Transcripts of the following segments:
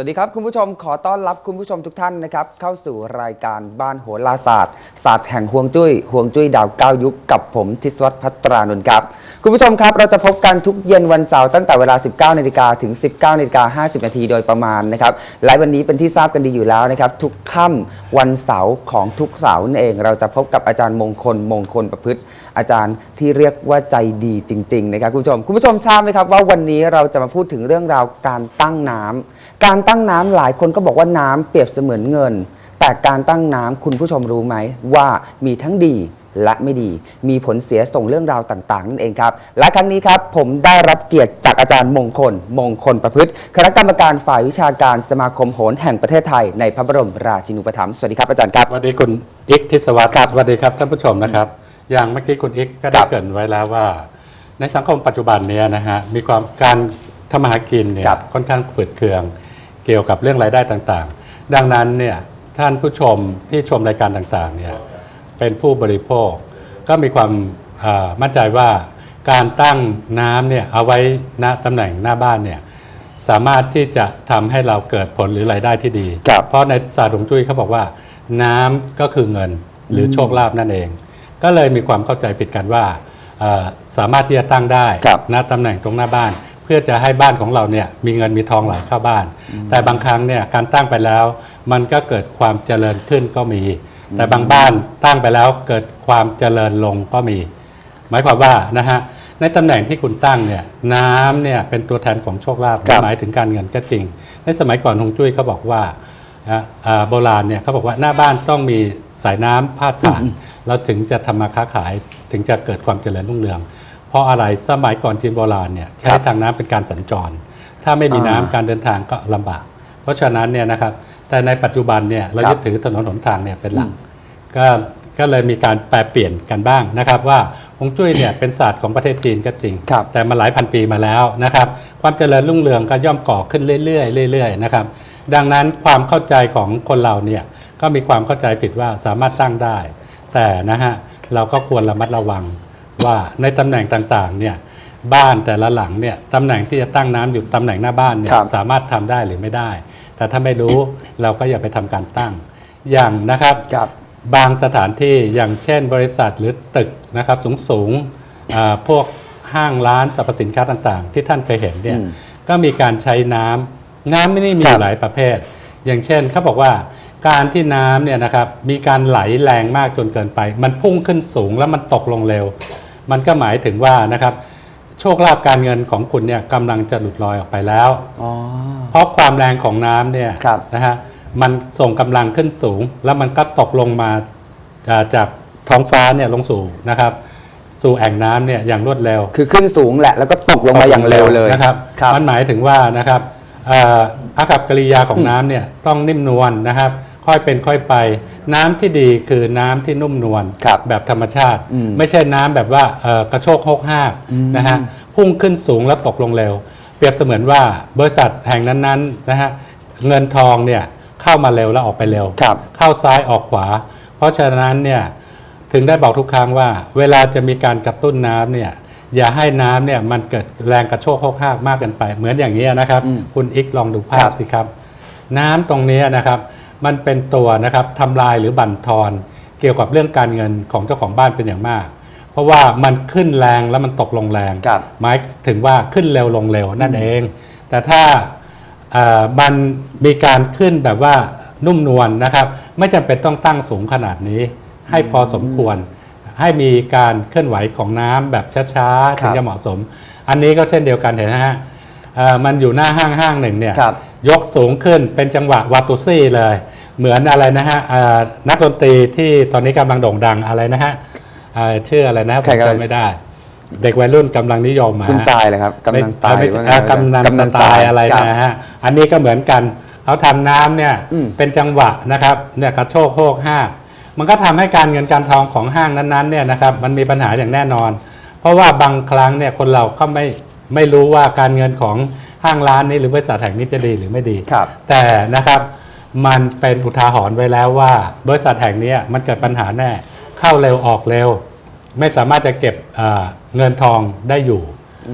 สวัสดีครับ คุณผู้ชมขอต้อนรับคุณผู้ชมทุกท่านนะครับ เข้าสู่รายการบ้านโหราศาสตร์ ศาสตร์แห่งฮวงจุ้ยฮวงจุ้ยดาวเก้ายุคกับผมทิศวัตรพัตรานนท์ครับ คุณผู้ชมครับ เราจะพบกันทุกเย็นวันเสาร์ตั้งแต่เวลา 19นาฬิกาถึง 19นาฬิกา50นาทีโดยประมาณนะครับและวันนี้เป็นที่ทราบกันดีอยู่แล้วนะครับ ทุกค่ำวันเสาร์ของทุกเสาร์นั่นเอง เราจะพบกับอาจารย์มงคลมงคลประพฤติ อาจารย์ที่เรียกว่าใจดีจริง ๆ นะครับคุณผู้ชมคุณผู้ชมทราบไหมครับว่าวันนี้เราจะมาพูดถึงเรื่องราวการตั้งน้ำ การตั้งน้ำหลายคนก็บอกว่าน้ำเปรียบเสมือนเงิน แต่การตั้งน้ำคุณผู้ชมรู้ไหม ว่ามีทั้งดีและไม่ดี มีผลเสียส่งเรื่องราวต่างๆ นั่นเองครับ และครั้งนี้ครับผมได้รับเกียรติจากอาจารย์มงคล มงคลประพฤติ คณะกรรมการฝ่ายวิชาการสมาคมโหรแห่งประเทศไทยในพระบรมราชินูปถัมภ์สวัสดีครับอาจารย์ครับ สวัสดีคุณอิกทิศวัตรครับสวัสดีครับท่านผู้ชมนะครับ อย่างเมื่อกี้คุณอิกก็ได้ครับเกรินไว้แล้วว่า ในสังคมปัจจุบันเนี้นะฮะมีความการทำมาหากินเนี่ยครับค่อนข้างฝืดเคือง เกี่ยวกับเรื่องรายได้ต่างๆ ดังนั้นเนี่ยท่านผู้ชมที่ชมรายการต่างๆเนี่ยเป็นผู้บริโภค ก็มีความอ่ามั่นใจว่าการตั้งน้ำเนี่ยเอาไว้ณตำแหน่งหน้าบ้านเนี่ยสามารถที่จะทำให้เราเกิดผลหรือรายได้ที่ดีครับเพราะในศาสตร์ฮวงจุ้ยเขาบอกว่า น้ำก็คือเงินหรือโชคลาภนั่นเอง ก็เลยมีความเข้าใจผิดกันว่าเอ่อสามารถที่จะตั้งได้ครับณตำแหน่งตรงหน้าบ้านเพื่อจะให้บ้านของเราเนี่ยมีเงินมีทองไหลเข้าบ้าน แต่บางครั้งเนี่ยการตั้งไปแล้ว มันก็เกิดความเจริญขึ้นก็มี แต่บางบ้านตั้งไปแล้วเกิดความเจริญลงก็มี หมายความว่านะฮะในตำแหน่งที่คุณตั้งเนี่ยน้ำเนี่ยเป็นตัวแทนของโชคลาภครับหมายถึงการเงินก็จริง ในสมัยก่อนฮวงจุ้ยเขาบอกว่าอะอ่าโบราณเนี่ยเขาบอกว่าหน้าบ้านต้องมีสายน้ำพาดผ่าน เราถึงจะทำมาค้าขายถึงจะเกิดความเจริญรุ่งเรือง เพราะอะไรสมัยก่อนจีนโบราณเนี่ยใช้ทางน้ำเป็นการสัญจร ถ้าไม่มีน้ำอ่าการเดินทางก็ลำบาก เพราะฉะนั้นเนี่ยนะครับแต่ในปัจจุบันเนี่ยเราครับยึดถือถนนหนทางเนี่ยเป็นหลักก็ก็เลยมีการแปลเปลี่ยนกันบ้างนะครับว่าฮวงจุ้ยเนี่ยเป็นศาสตร์ของประเทศจีนก็จริงครับแต่มาหลายพันปีมาแล้วนะครับ ความเจริญรุ่งเรืองก็ย่อมก่อขึ้นเรื่อยๆเรื่อยๆนะครับ ดังนั้นความเข้าใจของคนเราเนี่ยก็มีความเข้าใจผิดว่าสามารถตั้งได้ แต่นะฮะเราก็ควรระมัดระวัง ว่าในตำแหน่งต่างๆเนี่ยบ้านแต่ละหลังเนี่ยตำแหน่งที่จะตั้งน้ำอยู่ตำแหน่งหน้าบ้านเนี่ยครับ สามารถทำได้หรือไม่ได้ แต่ถ้าไม่รู้เราก็อย่าไปทำการตั้ง อย่างนะครับ ครับ บางสถานที่อย่างเช่นบริษัทหรือตึกนะครับสูงสูงๆอ่าพวกห้างร้านสรรพสินค้าต่างๆ ที่ท่านเคยเห็นเนี่ยอืมก็มีการใช้น้ำน้ำไม่ได้มีครับหลายประเภท อย่างเช่นเขาบอกว่าการที่น้ำเนี่ยนะครับมีการไหลแรงมากจนเกินไป มันพุ่งขึ้นสูงแล้วมันตกลงเร็ว มันก็หมายถึงว่านะครับ โชคลาภการเงินของคุณเนี่ยกำลังจะหลุดลอยออกไปแล้ว อ๋อ เพราะความแรงของน้ำเนี่ยครับ นะฮะมันส่งกำลังขึ้นสูง แล้วมันก็ตกลงมาอ่าจากท้องฟ้าเนี่ยลงสู่นะครับ สู่แอ่งน้ำเนี่ยอย่างรวดเร็ว คือขึ้นสูงแหละ แล้วก็ตกลงมาอย่างเร็วเลย นะครับ ครับ มันหมายถึงว่านะครับเอ่ออากับกิริยาของน้ำเนี่ยต้องนิ่มนวลนะครับ ค่อยเป็นค่อยไป น้ำที่ดีคือน้ำที่นุ่มนวลครับแบบธรรมชาติอืมไม่ใช่น้ำแบบว่าเอ่อกระโชกโฮกห้ากนะฮะพุ่งขึ้นสูงแล้วตกลงเร็ว เปรียบเสมือนว่าบริษัทแห่งนั้นๆนะฮะเงินทองเนี่ยเข้ามาเร็วแล้วออกไปเร็วครับเข้าซ้ายออกขวา เพราะฉะนั้นเนี่ยถึงได้บอกทุกครั้งว่า เวลาจะมีการกระตุ้นน้ำเนี่ยอย่าให้น้ำเนี่ยมันเกิดแรงกระโชกโคกหากมากเกินไป เหมือนอย่างนี้ยนะครับอืมคุณอิกลองดูภาครัพบสิครับ น้ำตรงนี้นะครับ มันเป็นตัวนะครับทำลายหรือบั่นทอนเกี่ยวกับเรื่องการเงินของเจ้าของบ้านเป็นอย่างมาก เพราะว่ามันขึ้นแรงแล้วมันตกลงแรงครับ หมายถึงว่าขึ้นเร็วลงเร็วนั่นเอง แต่ถ้าเอ่อมันมีการขึ้นแบบว่านุ่มนวลนะครับ ไม่จำเป็นต้องตั้งสูงขนาดนี้ ให้พอสมควร ให้มีการเคลื่อนไหวของน้ำแบบช้าๆครัถึบงจะเหมาะสม อันนี้ก็เช่นเดียวกันเห็นนะฮะเอ่อมันอยู่หน้าห้างห้างหนึ่งเนี่ย ครับ ยกสูงขึ้นเป็นจังหวะวาตุซี่เลย เหมือนอะไรนะฮะเอ่อนักดนตรีที่ตอนนี้กำลังโด่งดังอะไรนะฮะเอ่อชื่ออะไรนะผใครมครับจำไม่ได้ เด็กวัยรุ่นกำลังนิยมมาคุณทรายเลยครับกำนันสไตล์ไม่ใช่ว่าไงอ่ากำนันกำนันสไตล์อะไรครับนะฮะอันนี้ก็เหมือนกันเขาทำน้ำเนี่ยอืมเป็นจังหวะนะครับเนี่ยกระโชกโคกห้ากมันก็ทำให้การเงินการทองของห้างนั้นๆเนี่ยนะครับมันมีปัญหาอย่างแน่นอน เพราะว่าบางครั้งเนี่ยคนเราก็ไม่ไม่รู้ว่าการเงินของ ห้างร้านนี้หรือบริษัทแห่งนี้จะดีหรือไม่ดี ครับ แต่นะครับมันเป็นอุทาหรณ์ไว้แล้วว่า บริษัทแห่งเนี้ยมันเกิดปัญหาแน่ เข้าเร็วออกเร็ว ไม่สามารถจะเก็บเอ่อเงินทองได้อยู่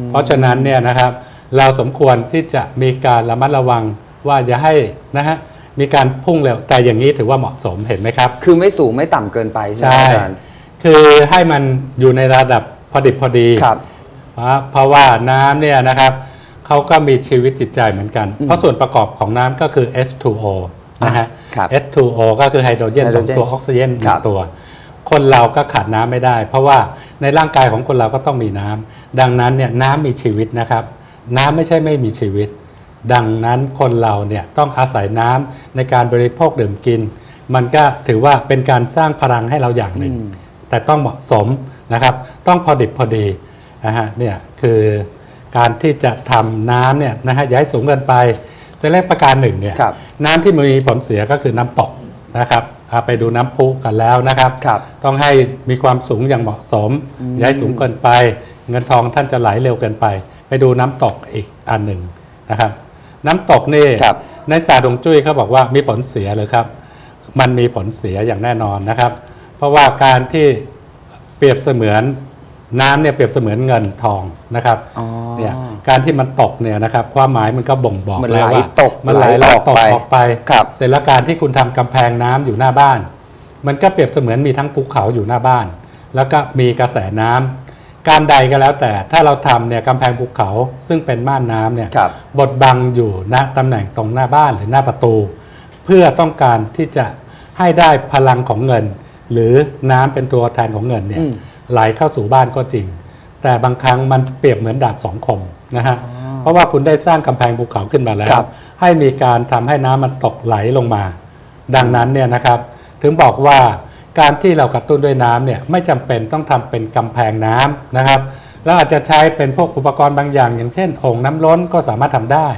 เพราะฉะนั้นเนี่ยนะครับเราสมควรที่จะมีการระมัดระวังว่าอย่าให้นะฮะมีการพุ่งเร็วแต่อย่างนี้ถือว่าเหมาะสมเห็นไหมครับ คือไม่สูงไม่ต่ำเกินไปใช่ไหมใช่ อาจารย์ คือให้มันอยู่ในระดับพอดิบพอดีครับเพราะเพราะว่าน้ำเนี่ยนะครับ เขาก็มีชีวิตจิตใจเหมือนกัน เพราะส่วนประกอบของน้ำก็คือ H2O นะฮะครับ H2O ก็คือไฮโดรเจนไฮสโดรองเจนตัวออกซิเจนหครันึ่บงตัว คนเราก็ขาดน้ำไม่ได้ เพราะว่าในร่างกายของคนเราก็ต้องมีน้ำดังนั้นเนี่ยน้ำมีชีวิตนะครับ น้ำไม่ใช่ไม่มีชีวิต ดังนั้นคนเราเนี่ยต้องอาศัยน้ำในการบริโภคดื่มกิน มันก็ถือว่าเป็นการสร้างพลังให้เราอย่างหนึ่ง แต่ต้องเหมาะสมนะครับ ต้องพอดิบพอดีนะฮะเนี่ยคือ การที่จะทำน้ำเนี่ยนะฮะอย่าให้สูงเกินไปเสร็จแล้วประการหนึ่งเนี่ยครับน้ำที่มีผลเสียก็คือน้ำตกนะครับเอาไปดูน้ำพุกันแล้วนะครับ ครับต้องให้มีความสูงอย่างเหมาะสม อย่าให้สูงเกินไป เงินทองท่านจะไหลเร็วเกินไป ไปดูน้ำตกอีกอันหนึ่งนะครับ น้ำตกนี่ครับ ในศาสตร์ฮวงจุ้ยเขาบอกว่ามีผลเสียเลยครับ มันมีผลเสียอย่างแน่นอนนะครับ เพราะว่าการที่เปรียบเสมือน น้ำเนี่ยเปรียบเสมือนเงินทองนะครับอ๋อ เนี่ยการที่มันตกเนี่ยนะครับความหมายมันก็บ่งบอกมันแล้วไหลว่าตกมันไหลไหลตออกกไปออกไปครับ เสร็จแล้วการที่คุณทำกำแพงน้ำอยู่หน้าบ้าน มันก็เปรียบเสมือนมีทั้งภูเขาอยู่หน้าบ้าน แล้วก็มีกระแสน้ำการใดก็แล้วแต่ถ้าเราทำเนี่ยกำแพงภูเขาซึ่งเป็นม่านน้ำเนี่ย ครับบดบังอยู่ณตำแหน่งตรงหน้าบ้านหรือหน้าประตู เพื่อต้องการที่จะให้ได้พลังของเงิน หรือน้ำเป็นตัวแทนของเงินเนี่ยอืม ไหลเข้าสู่บ้านก็จริง แต่บางครั้งมันเปรียบเหมือนดาบสองคมนะฮะเพราะว่าคุณได้สร้างกำแพงภูเขาขึ้นมาแล้ควรับให้มีการทำให้น้ำมันตกไหลลงมา ดังนั้นเนี่ยนะครับ ถึงบอกว่าการที่เรากระตุ้นด้วยน้ำเนี่ยไม่จำเป็นต้องทำเป็นกำแพงน้ำนะครับแล้วอาจจะใช้เป็นพวกอุปกรณ์บางอย่าง อย่างเช่นโอ่งน้ำล้นก็สามารถทำได้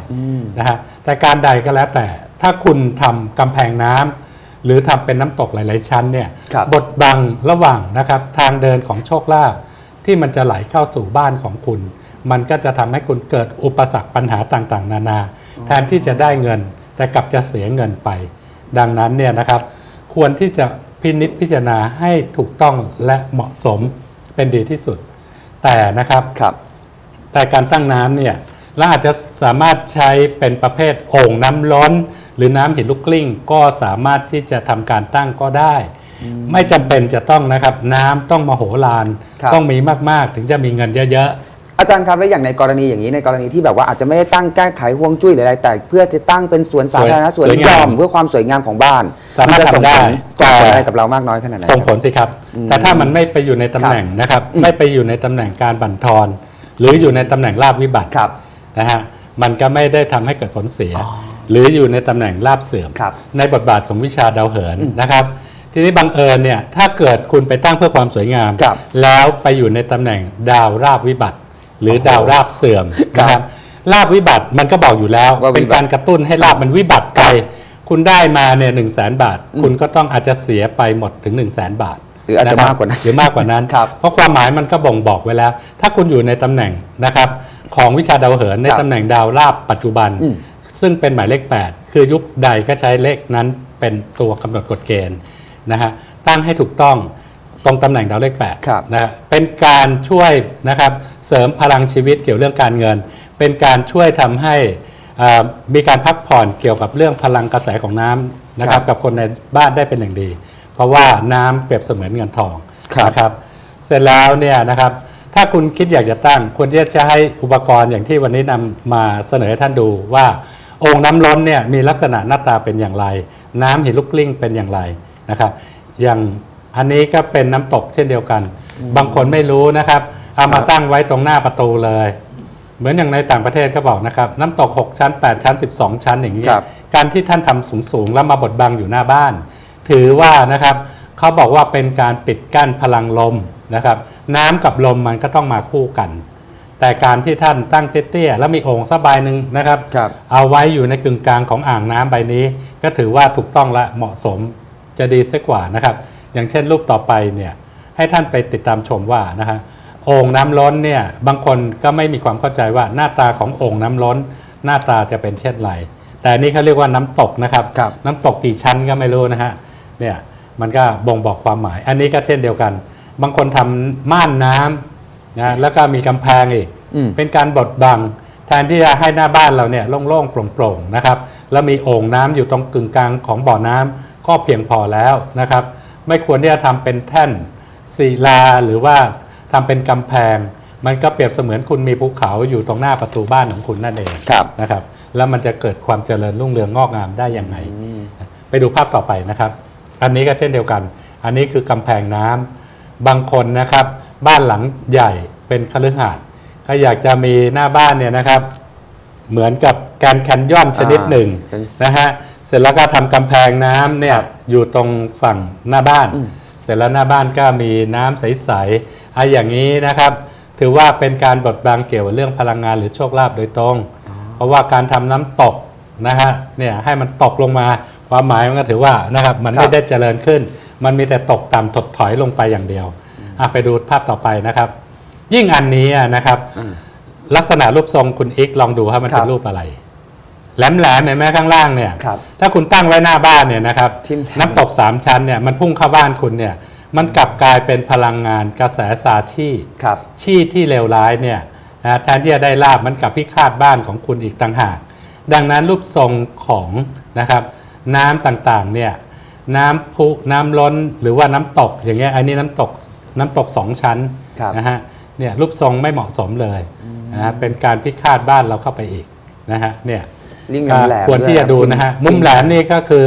นะฮะแต่การใดก็แล้วแต่ถ้าคุณทำกำแพงน้ำ หรือทำเป็นน้ำตกหลาย ๆ ชั้นเนี่ยครับบดบังระหว่างนะครับทางเดินของโชคลาภที่มันจะไหลเข้าสู่บ้านของคุณ มันก็จะทำให้คุณเกิดอุปสรรคปัญหาต่าง ๆ นานา แทนที่จะได้เงิน แต่กลับจะเสียเงินไป ดังนั้นเนี่ยนะครับ ควรที่จะพินิจพิจารณาให้ถูกต้องและเหมาะสมเป็นดีที่สุด แต่นะครับครับแต่การตั้งน้ำเนี่ยเราอาจจะสามารถใช้เป็นประเภทโอ่งน้ำร้อน หรือน้ำหินลูกกลิ้งก็สามารถที่จะทำการตั้งก็ได้ ไม่จำเป็นจะต้องนะครับ น้ำต้องมโหฬารครับต้องมีมากๆ ถึงจะมีเงินเยอะอาจารย์ครับแล้วอย่างในกรณีอย่างนี้ในกรณีที่แบบว่าอาจจะไม่ได้ตั้งแก้ไขห่วงจุ้ยหรืออะไรแต่ เพื่อจะตั้งเป็นสวนสาธารณะสสวยวนสวยหย่องามมเพื่อความสวยงามของบ้านสามารถนจะส่งทำได้ผลส่งผลแต่อะไรกับเรามากน้อยขนาดไหนๆส่งผครับลสิครับ แต่ถ้ามันไม่ไปอยู่ในตำแหน่งนะครับอืมไม่ไปอยู่ในตำแหน่งการบั่นทอน หรืออยู่ในตำแหน่งลาบวิบัติครับนะฮะมันก็ไม่ได้ทำให้เกิดผลเสีย หรืออยู่ในตำแหน่งลาบเสื่อม ครับ ในบทบาทของวิชาดาวเหินนะครับ ทีนี้บังเอิญเนี่ยถ้าเกิดคุณไปตั้งเพื่อความสวยงาม ครับแล้วไปอยู่ในตำแหน่งดาวราบวิบัติ หรือโอ้โหดาวราบเสื่อมครับนะครับลาบวิบัติมันก็บอกอยู่แล้ว ว่าวิบัติเป็นการกระตุ้นให้ลาบมันวิบัติไป คุณได้มาเนี่ยหนึ่งแสนบาท คุณก็ต้องอาจจะเสียไปหมดถึง1นึ่งแสนบาทหรืออาจจะนคบมากกว่านั้นหรือมากกว่านั้น ครับ เพราะความหมายมันก็บ่งบอกไว้แล้ว ถ้าคุณอยู่ในตำแหน่งนะครับ ของวิชาดาวเหินในครับตำแหน่งดาวราบปัจจุบันอืม ซึ่งเป็นหมายเลข 8 คือยุคใดก็ใช้เลขนั้นเป็นตัวกำหนดกฎเกณฑ์นะฮะตั้งให้ถูกต้องตรงตำแหน่งดาวเลขครับ8นะฮะเป็นการช่วยนะครับเสริมพลังชีวิตเกี่ยวเรื่องการเงิน เป็นการช่วยทำให้อ่ามีการพักผ่อนเกี่ยวกับเรื่องพลังกระแสของน้ำนะครับกับคนในบ้านได้เป็นอย่างดี เพราะว่าน้ำเปรียบเสมือนเงินทองครับนะครับเสร็จแล้วเนี่ยนะครับถ้าคุณคิดอยากจะตั้งควรที่จะให้อุปกรณ์อย่างที่วันนี้นำมาเสนอให้ท่านดูว่าโองค์น้ำล้นเนี่ยมีลักษณะหน้าตาเป็นอย่างไร น้ำหินลูกกลิ้งเป็นอย่างไรนะครับ อย่างอันนี้ก็เป็นน้ำตกเช่นเดียวกัน บางคนไม่รู้นะครับ เอามาตั้งไว้ตรงหน้าประตูเลย เหมือนอย่างในต่างประเทศเขาบอกนะครับ น้ำตก 6 ชั้น 8 ชั้น 12 ชั้นอย่างนี้ยครับการที่ท่านทำสูงๆแล้วมาบดบังอยู่หน้าบ้าน ถือว่านะครับเขาบอกว่าเป็นการปิดกั้นพลังลมนะครับ น้ำกับลมมันก็ต้องมาคู่กัน แต่การที่ท่านตั้งเตี้ยๆแล้วมีโอ่งสักใบหนึ่งนะครับครับ เอาไว้อยู่ในกึ่งกลางของอ่างน้ำใบนี้ ก็ถือว่าถูกต้องและเหมาะสมจะดีเสียกว่านะครับ อย่างเช่นรูปต่อไปเนี่ยให้ท่านไปติดตามชมว่านะฮะโอ่งน้ำล้นเนี่ยบางคนก็ไม่มีความเข้าใจว่าหน้าตาของโอ่งน้ำล้น หน้าตาจะเป็นเช่นไร แต่อันนี่เขาเรียกว่าน้ำตกนะครับ ครับ น้ำตกกี่ชั้นก็ไม่รู้นะฮะเนี่ยมันก็บ่งบอกความหมาย อันนี้ก็เช่นเดียวกัน บางคนทำม่านน้ำ นะแล้วก็มีกำแพงอีก อืม เป็นการบดบัง แทนที่จะให้หน้าบ้านเราเนี่ยโล่งๆโปร่งๆนะครับ แล้วมีโอ่งน้ำอยู่ตรงกึ่งกลางของบ่อน้ำก็เพียงพอแล้วนะครับ ไม่ควรที่จะทำเป็นแท่นศิลาหรือว่าทำเป็นกำแพง มันก็เปรียบเสมือนคุณมีภูเขาอยู่ตรงหน้าประตูบ้านของคุณนั่นเองครับ นะครับ แล้วมันจะเกิดความเจริญรุ่งเรืองงอกงามได้ยังไง ไปดูภาพต่อไปนะครับ อันนี้ก็เช่นเดียวกัน อันนี้คือกำแพงน้ำบางคนนะครับ บ้านหลังใหญ่เป็นคฤหาสน์ก็อยากจะมีหน้าบ้านเนี่ยนะครับ เหมือนกับการแคนยอนชนิดหนึ่งเป็นนะฮะเสร็จแล้วก็ทำกำแพงน้ำเนี่ยครับอยู่ตรงฝั่งหน้าบ้าน เสร็จแล้วหน้าบ้านก็มีน้ำใสๆอะอย่างนี้นะครับ ถือว่าเป็นการบดบังเกี่ยวกับเรื่องพลังงานหรือโชคลาภโดยตรง เพราะว่าการทำน้ำตกนะฮะเนี่ยให้มันตกลงมาความหมายมันก็ถือว่านะครับมันครับไม่ได้เจริญขึ้น มันมีแต่ตกต่ำถดถอยลงไปอย่างเดียว อะไปดูภาพต่อไปนะครับ ยิ่งอันนี้อะนะครับอืมลักษณะรูปทรงคุณอีกลองดูว่ามันครัเป็บนรูปอะไร แหลมๆเห็นไหมข้างล่างเนี่ยครับถ้าคุณตั้งไว้หน้าบ้านเนี่ยนะครับทิ่มแทงน้ำตกสามชั้นเนี่ยมันพุ่งเข้าบ้านคุณเนี่ย มันกลับกลายเป็นพลังงานกระแสสาชี่ครับชี่ที่เลวร้ายเนี่ยนะแทนที่จะได้ลาบมันกลับพิฆาตบ้านของคุณอีกต่างหาก ดังนั้นรูปทรงของนะครับ น้ำต่างๆเนี่ยน้ำพุน้ำล้นหรือว่าน้ำตกอย่างเงี้ยอันนี้น้ำตก น้ำตกสองชั้นครับนะฮะเนี่ยรูปทรงไม่เหมาะสมเลยนะฮะเป็นการพิฆาตบ้านเราเข้าไปอีกนะฮะเนี่ยลิงก็แหลมๆควรที่จะดูนะฮะทิ่มุมแหลมนี่ก็คือ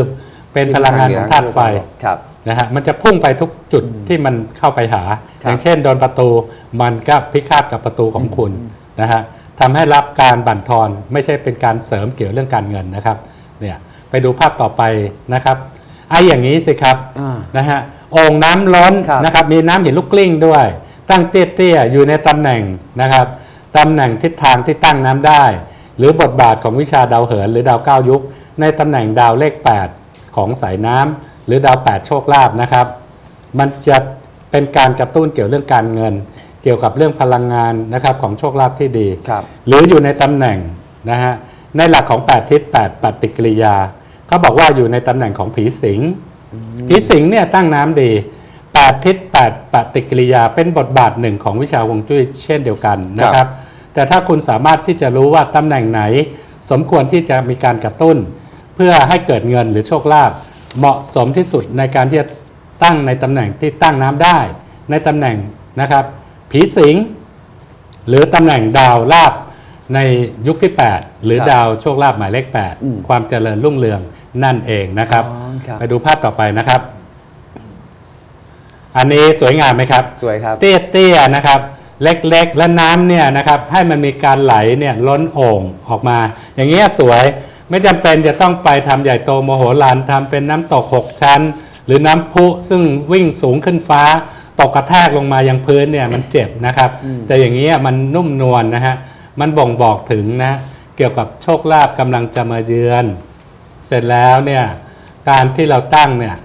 เป็นพลังงานของธาตุไฟครับนะฮะมันจะพุ่งไปทุกจุดที่มันเข้าไปหาครับอย่างเช่นโดนประตูมันก็พิฆาตกับประตูของคุณนะฮะทำให้รับการบั่นทอนไม่ใช่เป็นการเสริมเกี่ยวเรื่องการเงินนะครับเนี่ยไปดูภาพต่อไปนะครับ ไอ้อย่างนี้สิครับอ่า นะฮะโอ่งน้ำล้นครับ นะครับ มีน้ำหินลูกกลิ้งด้วย ตั้งเตี้ยๆอยู่ในตำแหน่งนะครับตำแหน่งทิศทางที่ตั้งน้ำได้ หรือบทบาทของวิชาดาวเหิน หรือดาวเก้ายุค ในตำแหน่งดาวเลข 8 ของสายน้ำหรือดาว 8 โชคลาภนะครับ มันจะเป็นการกระตุ้นเกี่ยวเรื่องการเงิน เกี่ยวกับเรื่องพลังงานนะครับของโชคลาภที่ดี ครับ หรืออยู่ในตำแหน่งนะฮะในหลักของ 8 ทิศ8ปฏิกิริยา เขาบอกว่าอยู่ในตำแหน่งของผีสิงผีสิงเนี่ยตั้งน้ำดี8ทิศ8ปฏิกิริยาเป็นบทบาทหนึ่งของวิชาฮวงจุ้ยเช่นเดียวกันนะคครัรับบแต่ถ้าคุณสามารถที่จะรู้ว่าตำแหน่งไหน สมควรที่จะมีการกระตุ้น เพื่อให้เกิดเงินหรือโชคลาภเหมาะสมที่สุดในการที่จะตั้งในตำแหน่งที่ตั้งน้ำได้ ในตำแหน่งนะครับ ผีสิงหรือตำแหน่งดาวลาบในยุคที่ 8 หรือครับดาวโชคลาภหมายเลขอืม8ความเจริญรุ่งเรือง นั่นเองนะครับ อ๋อครับ ไปดูภาพต่อไปนะครับ อันนี้สวยงามไหมครับ สวยครับ เตี้ยๆนะครับ เล็กๆ และน้ำเนี่ยนะครับ ให้มันมีการไหลเนี่ยล้นโอ่งออกมา อย่างเงี้ยสวยไม่จำเป็นจะต้องไปทำใหญ่โตโมโหลานทำเป็นน้ำตก 6 ชั้น หรือน้ำพุซึ่งวิ่งสูงขึ้นฟ้า ตกกระแทกลงมายังพื้นเนี่ยมันเจ็บนะครับ แต่อย่างเงี้ยมันนุ่มนวลนะฮะมันบ่งบอกถึงนะ เกี่ยวกับโชคลาภกำลังจะมาเยือน เสร็จแล้วเนี่ยการที่เราตั้งเนี่ย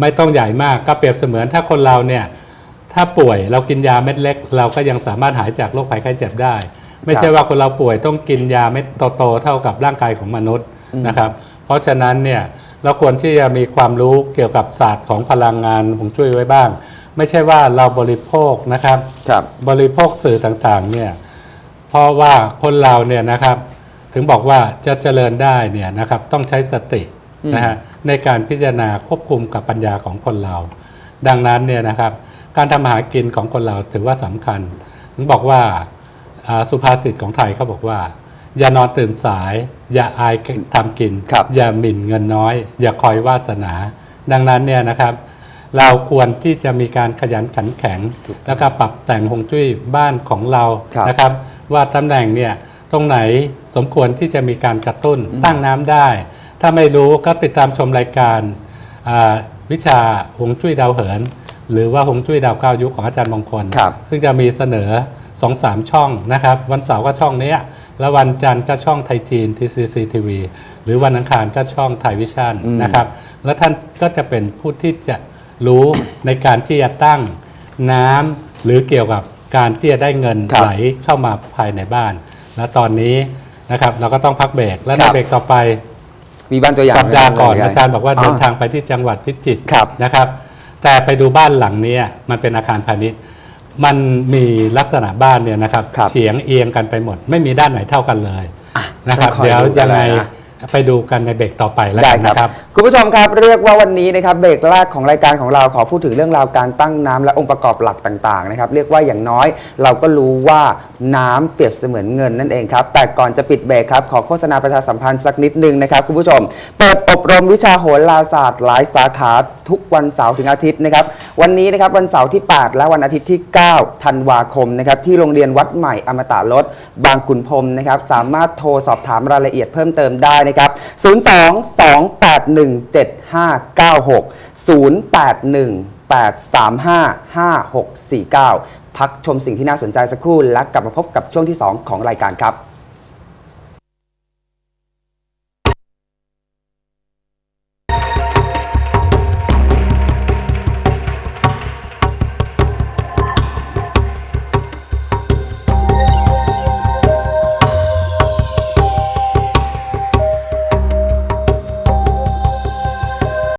ไม่ต้องใหญ่มากก็เปรียบเสมือนถ้าคนเราเนี่ยถ้าป่วยเรากินยาเม็ดเล็ก เราก็ยังสามารถหายจากโรคภัยไข้เจ็บได้ ไม่ใช่ว่าคนเราป่วยต้องกินยาเม็ดโตๆเท่ากับร่างกายของมนุษย์นะครับ เพราะฉะนั้นเนี่ยเราควรที่จะมีความรู้เกี่ยวกับศาสตร์ของพลังงานของช่วยไว้บ้าง ไม่ใช่ว่าเราบริโภคนะครับครับบริโภคสื่อต่างๆเนี่ยเพราะว่าคนเราเนี่ยนะครับ ถึงบอกว่าจะเจริญได้เนี่ยนะครับต้องใช้สตินะฮะในการพิจารณาควบคุมกับปัญญาของคนเรา ดังนั้นเนี่ยนะครับการทำมาหากินของคนเราถือว่าสำคัญ ถึงบอกว่าอ่าสุภาษิตของไทยเขาบอกว่า อย่านอนตื่นสาย อย่าอายทำกินครับอย่าหมิ่นเงินน้อย อย่าคอยวาสนา ดังนั้นเนี่ยนะครับเราควรที่จะมีการขยันขันแข็ง แล้วก็ปรับแต่งฮวงจุ้ยบ้านของเราครับนะครับ ว่าตำแหน่งเนี่ย ตรงไหนสมควรที่จะมีการกระตุ้นตั้งน้ำได้ ถ้าไม่รู้ก็ติดตามชมรายการอ่าวิชาฮวงจุ้ยดาวเหิน หรือว่าฮวงจุ้ยดาวเก้ายุคของอาจารย์มงคลครับซึ่งจะมีเสนอ2อสามช่องนะครับ วันเสาร์ก็ช่องเนี้ยแล้ววันจันทร์ก็ช่องไทยจีน TCC TV หรือวันอังคารก็ช่องไทยวิชั่นอืมนะครับ แล้วท่านก็จะเป็นผู้ที่จะรู้ในการที่จะตั้งน้ำหรือเกี่ยวกับการที่จะได้เงินครับไหลเข้ามาภายในบ้าน และตอนนี้นะครับเราก็ต้องพักเบรกและในครับเบรกต่อไปมีบ้านตัวอย่างสัปดาห์ก่อนไหมอาจารย์บอกว่าอ๋อเดินทางไปที่จังหวัดพิจิตรครับนะครับ แต่ไปดูบ้านหลังเนี้ยมันเป็นอาคารพาณิชย์ มันมีลักษณะบ้านเนี่ยนะครับครับเฉียงเอียงกันไปหมด ไม่มีด้านไหนเท่ากันเลยนะครับต้องคอยเดี๋ยวดูกันยังไงเลยนะไปดูกันในเบรกต่อไปแล้วได้กันครับนะครับ คุณผู้ชมครับเรียกว่าวันนี้นะครับเบรกแรกของรายการของเราขอพูดถึงเรื่องราวการตั้งน้ำและองค์ประกอบหลักต่างๆนะครับเรียกว่าอย่างน้อยเราก็รู้ว่า น้ำเปรียบเสมือนเงินนั่นเองครับ แต่ก่อนจะปิดเบรกครับ ขอโฆษณาประชาสัมพันธ์สักนิดนึงนะครับคุณผู้ชม เปิดอบรมวิชาโหราศาสตร์หลายสาขาทุกวันเสาร์ถึงอาทิตย์นะครับ วันนี้นะครับวันเสาร์ที่ 8 และวันอาทิตย์ที่ 9 ธันวาคมนะครับที่โรงเรียนวัดใหม่อมตะรถบางขุนพรมนะครับสามารถโทรสอบถามรายละเอียดเพิ่มเติมได้นะครับ 022817596081 081-835-5649 พักชมสิ่งที่น่าสนใจสักครู่และกลับมาพบกับช่วงที่ 2 ของรายการครับ